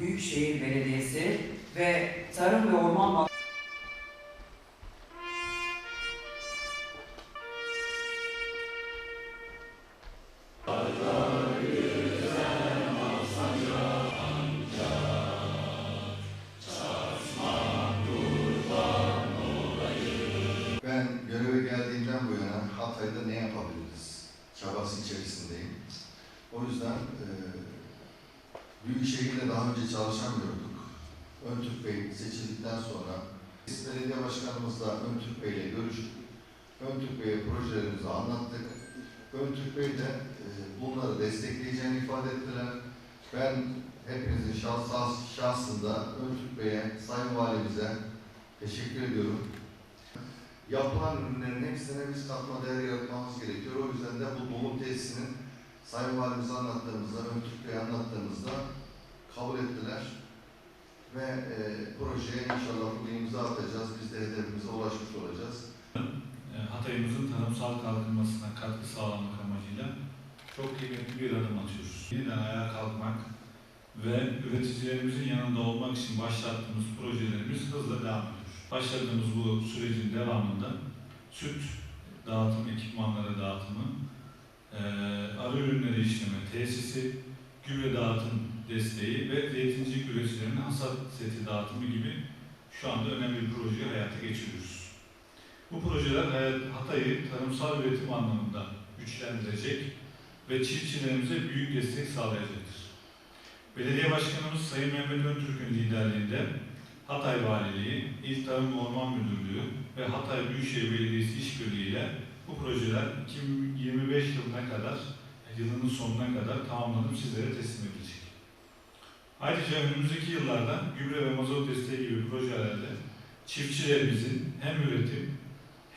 Büyükşehir Belediyesi ve Tarım ve Orman Bakanlığı Ben göreve geldiğimden bu yana Hatay'da ne yapabiliriz çabası içerisindeyim. O yüzden e, Büyükşehir'de daha önce çalışamıyorduk. Öntürk Bey seçildikten sonra biz belediye başkanımızla Öntürk Bey ile görüştük. Öntürk Bey'e projelerimizi anlattık. Öntürk Bey de e, bunları destekleyeceğini ifade ettiler. Ben hepinizin şahs şahsında Öntürk Bey'e, Sayın Valimize teşekkür ediyorum yapılan ürünlerin hepsine biz katma değer yaratmamız gerekiyor. O yüzden de bu doğum tesisinin Sayın Valimize anlattığımızda, Ömtürk Bey'e anlattığımızda kabul ettiler. Ve e, projeye inşallah bugün imza atacağız. Biz de hedefimize ulaşmış olacağız. E, Hatay'ımızın tarımsal kalkınmasına katkı sağlamak amacıyla çok kıymetli bir adım atıyoruz. Yeniden ayağa kalkmak ve üreticilerimizin yanında olmak için başlattığımız projelerimiz hızla devam ediyor. Başladığımız bu sürecin devamında süt dağıtım, ekipmanları dağıtımı, e, arı ürünleri işleme tesisi, gübre dağıtım desteği ve zeytincilik üreticilerinin hasat seti dağıtımı gibi şu anda önemli bir projeyi hayata geçiriyoruz. Bu projeler Hatay'ı tarımsal üretim anlamında güçlendirecek ve çiftçilerimize büyük destek sağlayacaktır. Belediye Başkanımız Sayın Mehmet Öntürk'ün liderliğinde Hatay Valiliği, İl Tarım ve Orman Müdürlüğü ve Hatay Büyükşehir Belediyesi işbirliğiyle bu projeler 2025 yılına kadar, yılının sonuna kadar tamamlanıp sizlere teslim edilecek. Ayrıca önümüzdeki yıllarda gübre ve mazot desteği gibi projelerde çiftçilerimizin hem üretim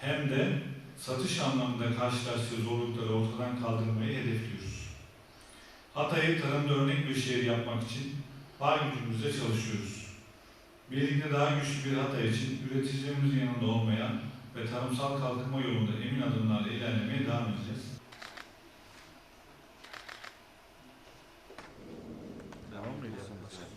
hem de satış anlamında karşılaştığı zorlukları ortadan kaldırmayı hedefliyoruz. Hatay'ı tarımda örnek bir şehir yapmak için var gücümüzle çalışıyoruz. Birlikte daha güçlü bir Hatay için üreticilerimizin yanında olmaya ve tarımsal kalkınma yolunda emin adımlarla ilerlemeye devam edeceğiz. no sé.